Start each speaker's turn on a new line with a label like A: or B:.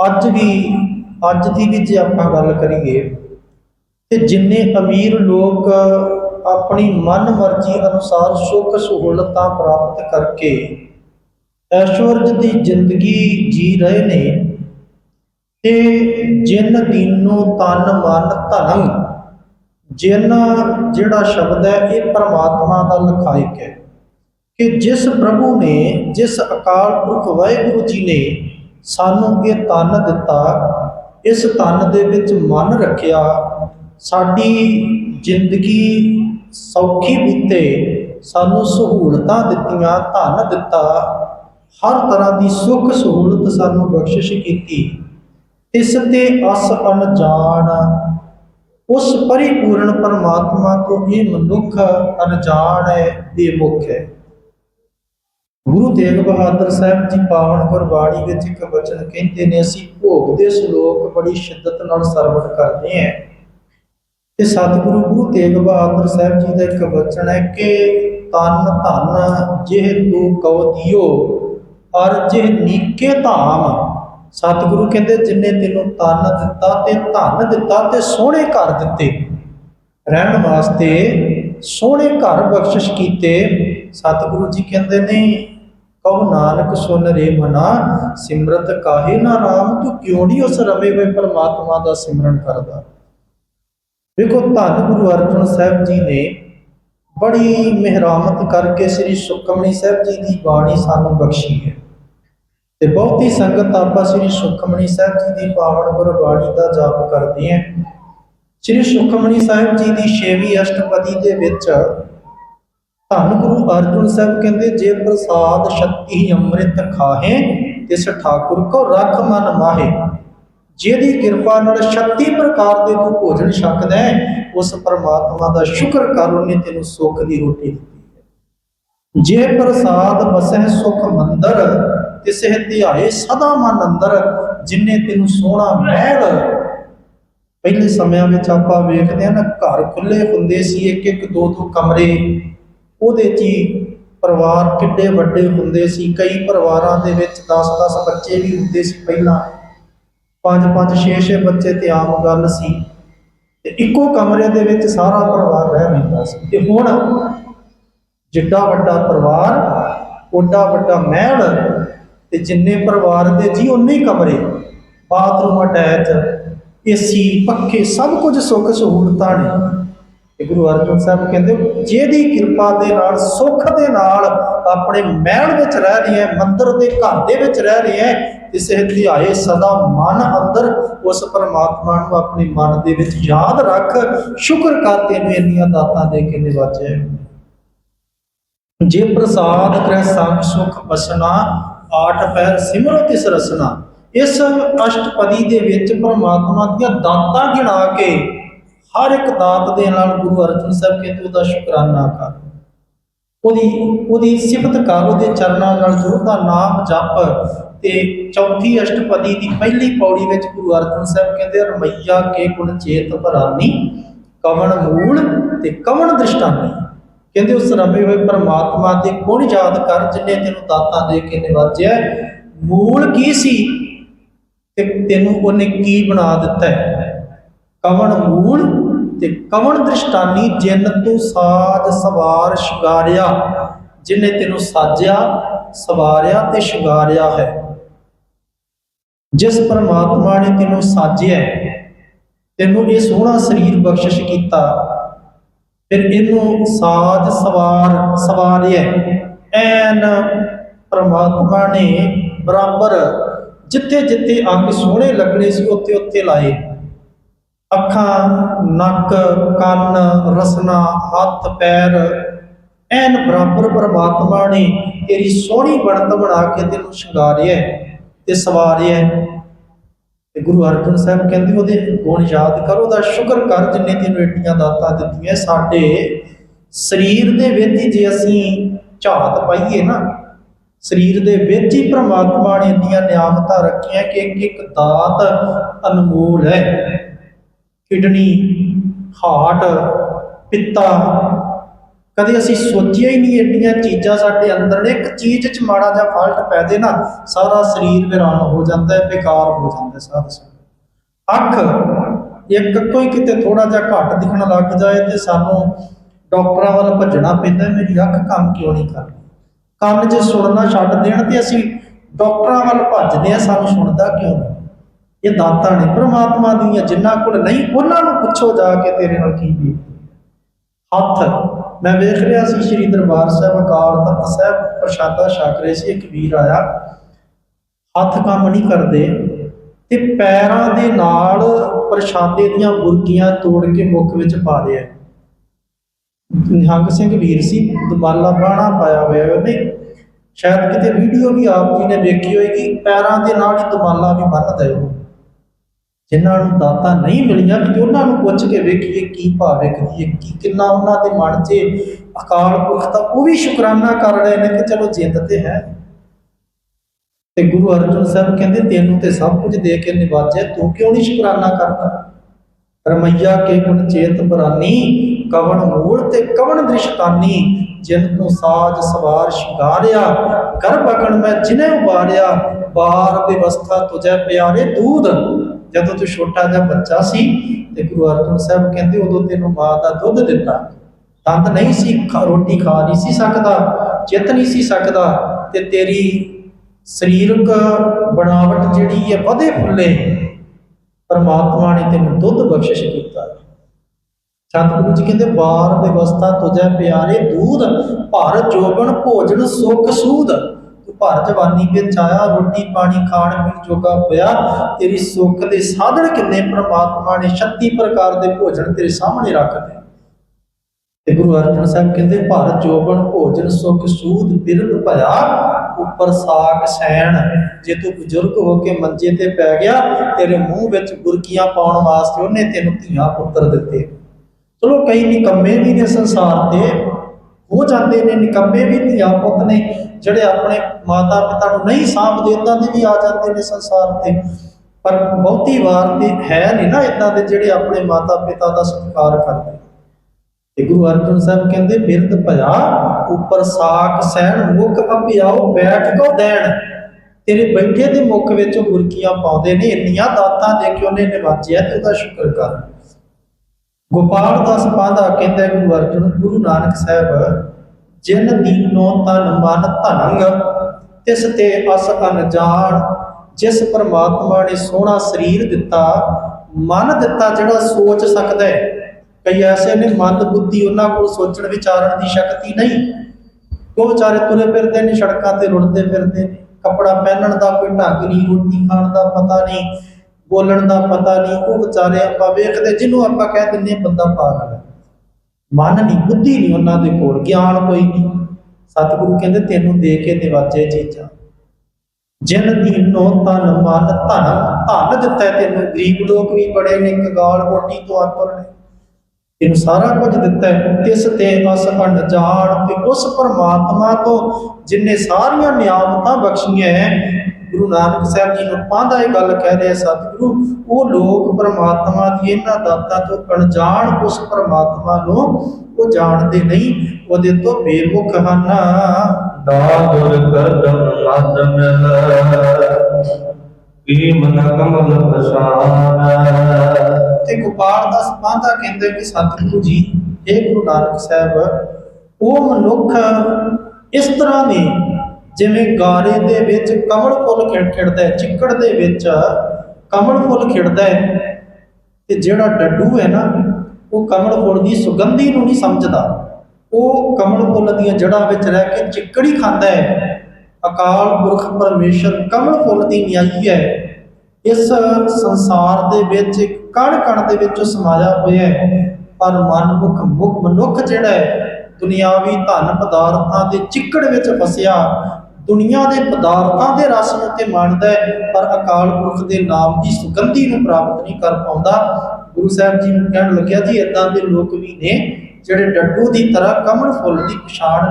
A: ਅੱਜ ਵੀ, ਅੱਜ ਦੀ ਵੀ ਜੇ ਆਪਾਂ ਗੱਲ ਕਰੀਏ, ਤੇ ਜਿੰਨੇ ਅਮੀਰ ਲੋਕ ਆਪਣੀ ਮਨ ਮਰਜ਼ੀ ਅਨੁਸਾਰ ਸੁੱਖ ਸਹੂਲਤਾਂ ਪ੍ਰਾਪਤ ਕਰਕੇ ਐਸ਼ਵਰਜ ਦੀ ਜ਼ਿੰਦਗੀ ਜੀ ਰਹੇ ਨੇ, ਤੇ ਜਿਨ ਦੀਨੋ ਤਨ ਮਨ ਧਨੰ, ਜਿਨ ਜਿਹੜਾ ਸ਼ਬਦ ਹੈ ਇਹ ਪਰਮਾਤਮਾ ਦਾ ਲਖਾਇਕ ਹੈ, ਕਿ ਜਿਸ ਪ੍ਰਭੂ ਨੇ, ਜਿਸ ਅਕਾਲ ਪੁਰਖ ਵਾਹਿਗੁਰੂ ਜੀ ਨੇ ਸਾਨੂੰ ਇਹ ਤਨ ਦਿੱਤਾ, ਇਸ ਤਨ ਦੇ ਵਿੱਚ ਮਨ ਰੱਖਿਆ, ਸਾਡੀ ਜ਼ਿੰਦਗੀ ਸੌਖੀ ਬੀਤੇ, ਸਾਨੂੰ ਸਹੂਲਤਾਂ ਦਿੱਤੀਆਂ, ਧਨ ਦਿੱਤਾ, ਹਰ ਤਰ੍ਹਾਂ ਦੀ ਸੁੱਖ ਸਹੂਲਤ ਸਾਨੂੰ ਬਖਸ਼ਿਸ਼ ਕੀਤੀ। ਇਸ ਤੇ ਅਸ ਅਣਜਾਣ, ਉਸ ਪਰਿਪੂਰਨ ਪਰਮਾਤਮਾ ਤੋਂ ਇਹ ਮਨੁੱਖ ਅਣਜਾਣ ਹੈ ਬੇਮੁਖ ਹੈ। ਗੁਰੂ ਤੇਗ ਬਹਾਦਰ ਸਾਹਿਬ ਜੀ ਪਾਵਨ ਗੁਰਬਾਣੀ ਵਿੱਚ ਇੱਕ ਵਚਨ ਕਹਿੰਦੇ ਨੇ, ਅਸੀਂ ਭੋਗ ਦੇ ਸ਼ਲੋਕ ਬੜੀ ਸ਼ਿੱਦਤ ਨਾਲ ਸਰਵਣ ਕਰਦੇ ਹਾਂ। ਤੇ ਸਤਿਗੁਰੂ ਗੁਰੂ ਤੇਗ ਬਹਾਦਰ ਸਾਹਿਬ ਜੀ ਦਾ ਇੱਕ ਵਚਨ ਹੈ ਕਿ ਤਨ ਧਨ ਜਿਹ ਤੂੰ ਕਉ ਦਿਓ, ਅਰ ਜਿਹ ਨੀਕੇ ਧਾਮ। ਸਤਿਗੁਰੂ ਕਹਿੰਦੇ, ਜਿਨੇ ਤੈਨੂੰ ਤਨ ਦਿੱਤਾ ਤੇ ਧਨ ਦਿੱਤਾ ਤੇ ਸੋਹਣੇ ਘਰ ਦਿੱਤੇ। ਰਹਿਣ ਵਾਸਤੇ ਸੋਹਣੇ ਘਰ ਬਖਸ਼ਿਸ਼ ਕੀਤੇ। ਸਤਿਗੁਰੂ ਜੀ ਕਹਿੰਦੇ ਨੇ, ਕਹੋ ਨਾਨਕ ਸੁਨ ਰੇ ਮਨਾ, ਸਿਮਰਤ ਕਾਹੇ ਨਾ ਰਾਮ, ਤੂੰ ਕਿਉਂ ਨਹੀਂ ਉਸ ਰਵੇ ਹੋਏ ਪਰਮਾਤਮਾ ਦਾ ਸਿਮਰਨ ਕਰਦਾ? ਵੇਖੋ, ਧੰਨ ਗੁਰੂ ਅਰਜਨ ਸਾਹਿਬ ਜੀ ਨੇ ਬੜੀ ਮਿਹਰਾਮਤ ਕਰਕੇ ਸ੍ਰੀ ਸੁਖਮਨੀ ਸਾਹਿਬ ਜੀ ਦੀ ਬਾਣੀ ਸਾਨੂੰ ਬਖਸ਼ੀ ਹੈ। ਤੇ ਬਹੁਤੀ ਸੰਗਤ ਆਪਾਂ ਸ੍ਰੀ ਸੁਖਮਨੀ ਸਾਹਿਬ ਜੀ ਦੀ ਪਾਵਨ ਗੁਰਬਾਣੀ ਦਾ ਜਾਪ ਕਰਦੇ ਹਾਂ। ਸ੍ਰੀ ਸੁਖਮਨੀ ਸਾਹਿਬ ਜੀ ਦੀ 6ਵੀਂ ਅਸ਼ਟਪਦੀ ਦੇ ਵਿੱਚ ਧੰਨ ਗੁਰੂ ਅਰਜਨ ਸਾਹਿਬ ਕਹਿੰਦੇ, ਜੇ ਪ੍ਰਸਾਦ ਸ਼ਕਤੀ ਅੰਮ੍ਰਿਤ ਖਾਹੇ, ਤਿਸ ਠਾਕੁਰ ਕੋ ਰੱਖ ਮਨ ਮਾਹੇ। ਜਿਹਦੀ ਕਿਰਪਾ ਨਾਲ 36 ਪ੍ਰਕਾਰ ਦੇ ਤੂੰ ਭੋਜਨ ਛਕਦਾ ਹੈ, ਉਸ ਪਰਮਾਤਮਾ ਦਾ ਸ਼ੁਕਰ ਕਰ ਉਹਨੇ ਤੈਨੂੰ ਸੁੱਖ ਦੀ ਰੋਟੀ ਦਿੱਤੀ। ਹੈ ਜੇ ਪ੍ਰਸਾਦ ਬਸੈ ਸੁਖ ਮੰਦਰ, ਤਿਸਹਿ ਧਿਆਏ ਸਦਾ ਮਨ ਅੰਦਰ, ਜਿਨੇ ਤੈਨੂੰ ਸੋਹਣਾ ਮਹਿਲ। ਪਹਿਲੇ ਸਮਿਆਂ ਵਿੱਚ ਆਪਾਂ ਵੇਖਦੇ ਹਾਂ ਨਾ, ਘਰ ਖੁੱਲੇ ਹੁੰਦੇ ਸੀ ਇੱਕ ਇੱਕ ਦੋ ਦੋ ਕਮਰੇ। ਉਹਦੇ 'ਚ ਹੀ ਪਰਿਵਾਰ ਕਿੱਡੇ ਵੱਡੇ ਹੁੰਦੇ ਸੀ, ਕਈ ਪਰਿਵਾਰਾਂ ਦੇ ਵਿੱਚ 10-10 ਬੱਚੇ ਵੀ ਹੁੰਦੇ ਸੀ ਪਹਿਲਾਂ। ਪੰਜ ਪੰਜ 6-6 ਬੱਚੇ ਤੇ ਆਮ ਗੱਲ ਸੀ। ਤੇ ਇੱਕੋ ਕਮਰੇ ਦੇ ਵਿੱਚ ਸਾਰਾ ਪਰਿਵਾਰ ਰਹਿ ਰਹਿੰਦਾ ਸੀ। ਤੇ ਹੁਣ ਜਿੱਡਾ ਵੱਡਾ ਪਰਿਵਾਰ, ਓਡਾ ਵੱਡਾ ਮਹਿਲ ਤੇ ਜਿੰਨੇ ਪਰਿਵਾਰ ਦੇ ਜੀ ਉਨੇ ਹੀ ਕਮਰੇ। ਬਾਥਰੂਮ ਅਟੈਚ, ਏਸੀ, ਪੱਖੇ, ਸਭ ਕੁਝ ਸੁੱਖ ਸਹੂਲਤਾਂ ਨੇ। ਤੇ ਗੁਰੂ ਅਰਜਨ ਸਾਹਿਬ ਕਹਿੰਦੇ, ਜਿਹਦੀ ਕਿਰਪਾ ਦੇ ਨਾਲ, ਸੁੱਖ ਦੇ ਨਾਲ ਆਪਣੇ ਮਹਿਲ ਵਿੱਚ ਰਹਿ ਰਹੇ ਹੈ, ਮੰਦਰ ਦੇ ਘਰ ਦੇ ਵਿੱਚ ਰਹਿ ਰਹੀ ਹੈ ਇਸ ਧਿਆਏ ਸਦਾ ਮਨ ਅੰਦਰ ਉਸ ਪਰਮਾਤਮਾ ਨੂੰ ਆਪਣੇ ਮਨ ਦੇ ਵਿੱਚ ਯਾਦ ਰੱਖ, ਸ਼ੁਕਰ ਕਰ ਤੈਨੂੰ ਇੰਨੀਆਂ ਦਾਤਾਂ ਦੇ ਕੇ ਨਿਵਾਜੇ। ਜੇ ਪ੍ਰਸਾਦ ਕਰੈ ਸੰਗ ਸੁਖ ਬਸਨਾ ਆਠ ਪੈਰ ਸਿਮਰੋ ਤਿਸ ਰਸਨਾ। ਇਸ ਅਸ਼ਟਪਦੀ ਦੇ ਵਿੱਚ ਪਰਮਾਤਮਾ ਦੀਆਂ ਦਾਤਾਂ ਗਿਣਾ ਕੇ ਹਰ ਇੱਕ ਦਾਤ ਦੇ ਨਾਲ ਗੁਰੂ ਅਰਜਨ ਸਾਹਿਬ ਕਹਿੰਦੇ, ਉਹਦਾ ਸ਼ੁਕਰਾਨਾ ਕਰ। ਉਹਦੀ ਉਹਦੀ ਸਿਫਤ ਕਰ, ਉਹਦੇ ਚਰਨਾਂ ਨਾਲ ਉਹਦਾ ਨਾਮ ਜਪ ਤੇ ਚੌਥੀ ਅਸ਼ਟਪਦੀ ਦੀ ਪਹਿਲੀ ਪੌੜੀ ਵਿੱਚ ਗੁਰੂ ਅਰਜਨ ਸਾਹਿਬ ਕਹਿੰਦੇ, ਰਮਈਆ ਕੇ ਗੁਣ ਚੇਤ ਭਰਾਨੀ, ਕਵਣ ਮੂਲ ਤੇ ਕਵਣ ਦ੍ਰਿਸ਼ਟਾਨੀ। ਕਹਿੰਦੇ, ਉਸ ਰਮੇ ਹੋਏ ਪਰਮਾਤਮਾ ਦੇ ਗੁਣ ਯਾਦ ਕਰ, ਜਿਨੇ ਤੈਨੂੰ ਦਾਤਾਂ ਦੇ ਕੇ ਨਿਵਾਜਿਆ ਮੂਲ ਕੀ ਸੀ? ਤੇ ਤੈਨੂੰ ਉਹਨੇ ਕੀ ਬਣਾ ਦਿੱਤਾ ਹੈ? ਕਵਣ ਮੂਲ ਤੇ ਕਵਣ ਦ੍ਰਿਸ਼ਟਾਨੀ ਜਿਨ ਤੂੰ ਸਾਜ ਸਵਾਰ ਸ਼ਿੰਗਾਰਿਆ, ਜਿਨੇ ਤੈਨੂੰ ਸਾਜਿਆ, ਸਵਾਰਿਆ ਤੇ ਸ਼ਿੰਗਾਰਿਆ ਹੈ। ਜਿਸ ਪਰਮਾਤਮਾ ਨੇ ਤੈਨੂੰ ਸਾਜਿਆ ਤੈਨੂੰ ਇਹ ਸੋਹਣਾ ਸਰੀਰ ਬਖਸ਼ਿਸ਼ ਕੀਤਾ, ਫਿਰ ਇਹਨੂੰ ਸਾਜ ਸਵਾਰ ਸਵਾਰਿਆ ਐਨ ਪਰਮਾਤਮਾ ਨੇ ਬਰਾਬਰ ਜਿੱਥੇ ਜਿੱਥੇ ਅੰਗ ਸੋਹਣੇ ਲੱਗਣੇ ਸੀ ਉੱਥੇ ਉੱਥੇ ਲਾਏ। ਅੱਖਾਂ, ਨੱਕ, ਕੰਨ, ਰਸਨਾ, ਹੱਥ, ਪੈਰ, ਐਨ ਬਰਾਬਰ ਪਰਮਾਤਮਾ ਨੇ ਤੇਰੀ ਸੋਹਣੀ ਬਣਤ ਬਣਾ ਕੇ ਤੈਨੂੰ ਸ਼ਿੰਗਾਰਿਆ ਤੇ ਸਵਾਰਿਆ ਤੇ ਗੁਰੂ ਅਰਜਨ ਸਾਹਿਬ ਕਹਿੰਦੇ ਉਹਦੇ ਗੁਣ ਯਾਦ ਕਰ, ਉਹਦਾ ਸ਼ੁਕਰ ਕਰ ਜਿੰਨੇ ਤੈਨੂੰ ਏਡੀਆਂ ਦਾਤਾਂ ਦਿੱਤੀਆਂ। ਸਾਡੇ ਸਰੀਰ ਦੇ ਵਿੱਚ ਹੀ ਜੇ ਅਸੀਂ ਝਾਤ ਪਾਈਏ ਨਾ, ਸਰੀਰ ਦੇ ਵਿੱਚ ਹੀ ਪ੍ਰਮਾਤਮਾ ਨੇ ਇੰਨੀਆਂ ਨਿਆਮਤਾਂ ਰੱਖੀਆਂ ਕਿ ਇੱਕ ਇੱਕ ਦਾਤ ਅਨਮੋਲ ਹੈ। ਕਿਡਨੀ, ਹਾਰਟ, ਪਿੱਤਾ। ਕਦੇ ਅਸੀਂ ਸੋਚਿਆ ਹੀ ਨਹੀਂ ਇੰਨੀਆਂ ਚੀਜ਼ਾਂ ਸਾਡੇ ਅੰਦਰ ਨੇ। ਇੱਕ ਚੀਜ਼ 'ਚ ਮਾੜਾ ਜਿਹਾ ਫਾਲਟ ਪੈ ਜੇ ਨਾ, ਸਾਰਾ ਸਰੀਰ ਵਿਰਾਨ ਹੋ ਜਾਂਦਾ ਹੈ, ਬੇਕਾਰ ਹੋ ਜਾਂਦਾ ਸਾਰਾ ਅੱਖ, ਇੱਕ ਕੋਈ ਕਿਤੇ ਥੋੜਾ ਜਿਹਾ ਘੱਟ ਦਿਖਣ ਲੱਗ ਜਾਏ ਤੇ ਸਾਨੂੰ ਡਾਕਟਰਾਂ ਵੱਲ ਭੱਜਣਾ ਪੈਂਦਾ ਮੇਰੀ ਅੱਖ ਕੰਮ ਕਿਉਂ ਨਹੀਂ ਕਰ ਕੰਨ ਜੇ ਸੁਣਨਾ ਛੱਡ ਦੇਣ ਤੇ ਅਸੀਂ ਡਾਕਟਰਾਂ ਵੱਲ ਭੱਜਦੇ ਆ ਸਾਨੂੰ ਸੁਣਦਾ ਕਿਉਂ ਨਹੀਂ ਇਹ ਦਾਤਾਂ ਨੇ, ਪ੍ਰਮਾਤਮਾ ਦੀਆਂ ਜਿਨ੍ਹਾਂ ਕੋਲ ਨਹੀਂ, ਉਹਨਾਂ ਨੂੰ ਪੁੱਛੋ ਜਾ ਕੇ ਤੇਰੇ ਨਾਲ ਕੀ ਬੀਤਦੀ ਹੱਥ, ਮੈਂ ਵੇਖ ਰਿਹਾ ਸੀ ਸ੍ਰੀ ਦਰਬਾਰ ਸਾਹਿਬ, ਅਕਾਲ ਤਖਤ ਸਾਹਿਬ, ਪ੍ਰਸ਼ਾਦਾ ਛਕ ਰਹੇ ਸੀ, ਇੱਕ ਵੀਰ ਆਇਆ। ਹੱਥ ਕੰਮ ਨਹੀਂ ਕਰਦੇ ਤੇ ਪੈਰਾਂ ਦੇ ਨਾਲ ਪ੍ਰਸ਼ਾਦੇ ਦੀਆਂ ਬੁਰਕੀਆਂ ਤੋੜ ਕੇ ਮੁੱਖ ਵਿੱਚ ਪਾ ਰਿਹਾ। ਨਿਹੰਗ ਸਿੰਘ ਵੀਰ ਸੀ ਦਮਾਲਾ ਬਾਣਾ ਪਾਇਆ ਹੋਇਆ ਹੈ। ਉਹਨੇ ਸ਼ਾਇਦ ਕਿਤੇ ਵੀਡੀਓ ਵੀ ਆਪ ਜੀ ਨੇ ਵੇਖੀ ਹੋਏਗੀ, ਪੈਰਾਂ ਦੇ ਨਾਲ ਹੀ ਦਮਾਲਾ ਵੀ ਬੰਨ੍ਹਦਾ ਹੈ ਜਿਨ੍ਹਾਂ ਨੂੰ ਦਾਤਾਂ ਨਹੀਂ ਮਿਲੀਆਂ ਕਿ ਉਹਨਾਂ ਨੂੰ ਪੁੱਛ ਕੇ ਵੇਖੀਏ ਕੀ ਭਾਵੇ ਕਰੀਏ ਕੀ ਕਿੰਨਾ ਉਹਨਾਂ ਦੇ ਮਨ 'ਚ ਅਕਾਲ ਪੁਰਖ ਦਾ ਉਹ ਵੀ ਸ਼ੁਕਰਾਨਾ ਕਰ ਰਹੇ ਨੇ ਕਿ ਚਲੋ ਜਿੰਦ ਤੇ ਹੈ। ਤੇ ਗੁਰੂ ਅਰਜਨ ਸਾਹਿਬ ਕਹਿੰਦੇ, ਤੈਨੂੰ ਤੇ ਸਭ ਕੁਝ ਦੇ ਕੇ ਨਿਵਾਜਿਆ, ਤੂੰ ਕਿਉਂ ਨਹੀਂ ਸ਼ੁਕਰਾਨਾ ਕਰਦਾ? ਰਮਈਆ ਕੇ ਗੁਣ ਚੇਤ ਬਰਾਨੀ, ਕਵਣ ਮੂਲ ਤੇ ਕਵਣ ਦ੍ਰਿਸ਼ਤਾਨੀ ਜਿਨ ਤੂੰ ਸਾਜ ਸਵਾਰ ਸ਼ਿੰਗਾਰਿਆ ਗਰਭ ਅਗਣ ਮੈਂ ਜਿਨੇ ਉਬਾਰਿਆ, ਬਾਰ ਵਿਵਸਥਾ ਤੁਝੇ ਪਿਆਰੇ ਦੂਧ ਜਦੋਂ ਤੂੰ ਛੋਟਾ ਜਿਹਾ ਬੱਚਾ ਸੀ ਤੇ ਗੁਰੂ ਅਰਜਨ ਸਾਹਿਬ ਕਹਿੰਦੇ ਉਦੋਂ ਤੈਨੂੰ ਮਾਂ ਦਾ ਦੁੱਧ ਦਿੱਤਾ। ਦੰਦ ਨਹੀਂ ਸੀ ਰੋਟੀ ਖਾ ਨਹੀਂ ਸੀ ਸਕਦਾ ਚਿੱਤ ਨਹੀਂ ਸੀ ਸਕਦਾ ਤੇ ਤੇਰੀ ਸਰੀਰਕ ਬਣਾਵਟ ਜਿਹੜੀ ਹੈ ਵਧੇ ਫੁੱਲੇ। ਪਰਮਾਤਮਾ ਨੇ ਤੈਨੂੰ ਦੁੱਧ ਬਖਸ਼ਿਸ਼ ਕੀਤਾ। ਸਤਿਗੁਰੂ ਜੀ ਕਹਿੰਦੇ ਬਾਰ ਵਿਵਸਥਾ ਤੁਝੇ ਪਿਆਰੇ ਦੂਧ ਭਰ ਜੋਬਨ ਭੋਜਨ ਸੁਖ ਸੂਦ। ਭਰ ਜਵਾਨੀ ਵਿੱਚ ਆਇਆ, ਰੋਟੀ ਪਾਣੀ ਖਾਣ ਪੀਣ ਜੋਗਾ ਹੋਇਆ। ਤੇਰੀ ਸੁੱਖ ਦੇ ਸਾਧਨ ਕਿੰਨੇ ਪ੍ਰਮਾਤਮਾ ਨੇ 36 ਪ੍ਰਕਾਰ ਦੇ ਭੋਜਨ ਤੇਰੇ ਸਾਹਮਣੇ ਰੱਖ ਤੇ ਗੁਰੂ ਅਰਜਨ ਸਾਹਿਬ ਕਹਿੰਦੇ, ਭਰ ਜੋਬਨ ਭੋਜਨ ਸੁਖ ਸੂਦ ਬਿਰਧ ਭਇਆ, ਉੱਪਰ ਸਾਖ ਸੈਣ। ਜੇ ਤੂੰ ਬਜ਼ੁਰਗ ਹੋ ਕੇ ਮੰਜੇ ਤੇ ਪੈ ਗਿਆ, ਤੇਰੇ ਮੂੰਹ ਵਿੱਚ ਬੁਰਕੀਆਂ ਪਾਉਣ ਵਾਸਤੇ ਉਹਨੇ ਤੈਨੂੰ ਧੀਆਂ ਪੁੱਤਰ ਦਿੱਤੇ। ਚਲੋ ਕਈ ਨਿਕੰਮੇ ਵੀ ਨੇ ਸੰਸਾਰ ਤੇ ਹੋ ਜਾਂਦੇ ਨੇ, ਨਿਕੰਮੇ ਵੀ ਧੀਆਂ ਪੁੱਤ ਨੇ। ਜਿਹੜੇ ਆਪਣੇ ਮਾਤਾ ਪਿਤਾ ਨੂੰ ਨਹੀਂ ਸਾਂਭਦੇ ਇਦਾਂ ਦੇ ਵੀ ਆ ਜਾਂਦੇ ਨੇ ਸੰਸਾਰ ਤੇ। ਪਰ ਬਹੁਤੀ ਵਾਰ ਤੇ ਹੈ ਨਹੀਂ ਨਾ ਇਦਾਂ ਦੇ ਜਿਹੜੇ ਆਪਣੇ ਮਾਤਾ ਪਿਤਾ ਦਾ ਸਤਿਕਾਰ ਕਰਦੇ। ਤੇ ਗੁਰੂ ਅਰਜਨ ਸਾਹਿਬ ਕਹਿੰਦੇ, ਬਿਰਧ ਭਇਆ, ਉੱਪਰ ਸਾਖ ਸਹਿਣ, ਮੁਖ ਅਪਿਆਓ ਬੈਠ ਕੋ ਦੇਣ। ਤੇਰੇ ਬੈਠੇ ਦੇ ਮੁਖ ਵਿੱਚ ਗੁਰਕੀਆਂ ਪਾਉਂਦੇ ਨੇ, ਇੰਨੀਆਂ ਦਾਤਾਂ ਦੇ ਕੇ ਉਹਨੇ ਨਿਵਾਜਿਆ ਤੇ ਉਹਦਾ ਸ਼ੁਕਰ ਕਰ। ਗੋਪਾਲ ਦਾਸ ਪਾਂਦਾ ਕਹਿੰਦਾ ਗੁਰੂ ਅਰਜਨ, ਗੁਰੂ ਨਾਨਕ ਸਾਹਿਬ ਜਿਨ ਦੀਨੋ ਤਨ ਮਨ ਧਨੰਗ, ਤਿਸ ਤੇ ਅਸ ਅਨਜਾਣ ਜਿਸ ਪਰਮਾਤਮਾ ਨੇ ਸੋਹਣਾ ਸਰੀਰ ਦਿੱਤਾ, ਮਨ ਦਿੱਤਾ ਜਿਹੜਾ ਸੋਚ ਸਕਦਾ ਹੈ। ਕਈ ਐਸੇ ਨੇ ਮਨ, ਬੁੱਧੀ ਉਹਨਾਂ ਕੋਲ ਸੋਚਣ ਵਿਚਾਰਨ ਦੀ ਸ਼ਕਤੀ ਨਹੀਂ। ਉਹ ਵਿਚਾਰੇ ਤੁਰੇ ਫਿਰਦੇ ਨੇ, ਸੜਕਾਂ ਤੇ ਰੁੜਦੇ ਫਿਰਦੇ ਨੇ। ਕੱਪੜਾ ਪਹਿਨਣ ਦਾ ਕੋਈ ਢੰਗ ਨਹੀਂ, ਰੋਟੀ ਖਾਣ ਦਾ ਪਤਾ ਨਹੀਂ, ਬੋਲਣ ਦਾ ਪਤਾ ਨਹੀਂ। ਉਹ ਵਿਚਾਰੇ ਆਪਾਂ ਵੇਖਦੇ, ਜਿਹਨੂੰ ਆਪਾਂ ਕਹਿ ਦਿੰਦੇ ਬੰਦਾ ਪਾਗਲ ਹੈ। ਮਨ ਨਹੀਂ, ਬੁੱਧੀ ਨਹੀਂ ਉਹਨਾਂ ਦੇ ਕੋਲ, ਗਿਆਨ ਕੋਈ ਨਹੀਂ। ਸਤਿਗੁਰੂ ਕਹਿੰਦੇ, ਤੈਨੂੰ ਦੇ ਕੇ ਨਿਵਾਜੇ ਚੀਜ਼ਾਂ। ਜਿਨ ਦੀਨੋ ਤਨ, ਮਨ ਧਨ ਧਨ ਦਿੱਤਾ ਤੈਨੂੰ। ਗਰੀਬ ਲੋਕ ਵੀ ਬੜੇ ਨੇ ਕਗਾਲ ਰੋਟੀ ਤੋਂ ਆਤਰ ਨੇ। ਤੈਨੂੰ ਸਾਰਾ ਕੁਝ ਦਿੱਤਾ ਹੈ। ਤਿਸ ਤੇ ਅਸ ਅਣਜਾਣ, ਤੇ ਉਸ ਪਰਮਾਤਮਾ ਤੋਂ ਜਿਨੇ ਸਾਰੀਆਂ ਨਿਆਮਤਾਂ ਬਖਸ਼ੀਆਂ ਹੈ ਗੁਰੂ ਨਾਨਕ ਸਾਹਿਬ ਜੀ ਨੂੰ ਪਾਂਦਾ ਇਹ ਗੱਲ ਕਹਿ ਰਿਹਾ ਸਤਿਗੁਰੂ ਉਹ ਲੋਕ ਪਰਮਾਤਮਾ ਦੀ ਇਹਨਾਂ ਦਾਤਾਂ ਤੋਂ ਅਣਜਾਣ ਉਸ ਪਰਮਾਤਮਾ ਨੂੰ ਉਹ ਜਾਣਦੇ ਨਹੀਂ ਉਹਦੇ ਤੋਂ ਬੇਮੁਖ ਹਨ।
B: ਦਾਦੁਰ ਕਦਮ ਨਦ ਮਿਲ ਕੀ ਮਨ ਕਮਲ ਪਛਾਨ
A: ਤੇ ਗੋਪਾਲ ਦਾਸ ਪਾਂਦਾ ਕਹਿੰਦੇ ਕਿ ਸਤਿਗੁਰੂ ਜੀ ਇਹ ਗੁਰੂ ਨਾਨਕ ਸਾਹਿਬ ਉਹ ਮਨੁੱਖ ਇਸ ਤਰ੍ਹਾਂ ਨੇ ਜਿਵੇਂ ਗਾਰੇ ਦੇ ਵਿੱਚ ਕਮਲ ਫੁੱਲ ਖਿੜ ਖਿੜਦਾ ਹੈ, ਚਿੱਕੜ ਦੇ ਵਿੱਚ ਕਮਲ ਫੁੱਲ ਖਿੜਦਾ ਹੈ, ਤੇ ਜਿਹੜਾ ਡੱਡੂ ਹੈ ਨਾ, ਉਹ ਕਮਲ ਫੁੱਲ ਦੀ ਸੁਗੰਧੀ ਨੂੰ ਨਹੀਂ ਸਮਝਦਾ। ਉਹ ਕਮਲ ਫੁੱਲ ਦੀਆਂ ਜੜ੍ਹਾਂ ਵਿੱਚ ਰਹਿ ਕੇ ਚਿੱਕੜ ਹੀ ਖਾਂਦਾ ਹੈ। ਅਕਾਲ ਪੁਰਖ ਪਰਮੇਸ਼ਰ ਕਮਲ ਫੁੱਲ ਦੀ ਨਿਆਈ ਹੈ। ਇਸ ਸੰਸਾਰ ਦੇ ਵਿੱਚ ਕਣ ਕਣ ਦੇ ਵਿੱਚ ਸਮਾਇਆ ਹੋਇਆ ਹੈ। ਪਰ ਮਨਮੁਖ ਮੁਖ ਮਨੁੱਖ ਜਿਹੜਾ ਹੈ, ਦੁਨਿਆਵੀ ਧਨ ਪਦਾਰਥਾਂ ਦੇ ਚਿੱਕੜ ਵਿੱਚ ਫਸਿਆ ਦੁਨੀਆ ਦੇ ਪਦਾਰਥਾਂ ਦੇ ਰਸ ਨੂੰ ਤੇ ਮੰਨਦਾ ਹੈ, ਪਰ ਅਕਾਲ ਪੁਰਖ ਦੇ ਨਾਮ ਦੀ ਸੁਗੰਧੀ ਨੂੰ ਪ੍ਰਾਪਤ ਨਹੀਂ ਕਰ ਪਾਉਂਦਾ। ਗੁਰੂ ਸਾਹਿਬ ਜੀ ਨੂੰ ਕਹਿਣ ਲੱਗਿਆ ਜੀ ਇਦਾਂ ਦੇ ਲੋਕ ਵੀ ਨੇ ਜਿਹੜੇ ਡੱਡੂ ਦੀ ਤਰ੍ਹਾਂ ਕਮਲ ਫੁੱਲ ਦੀ ਪਛਾਣ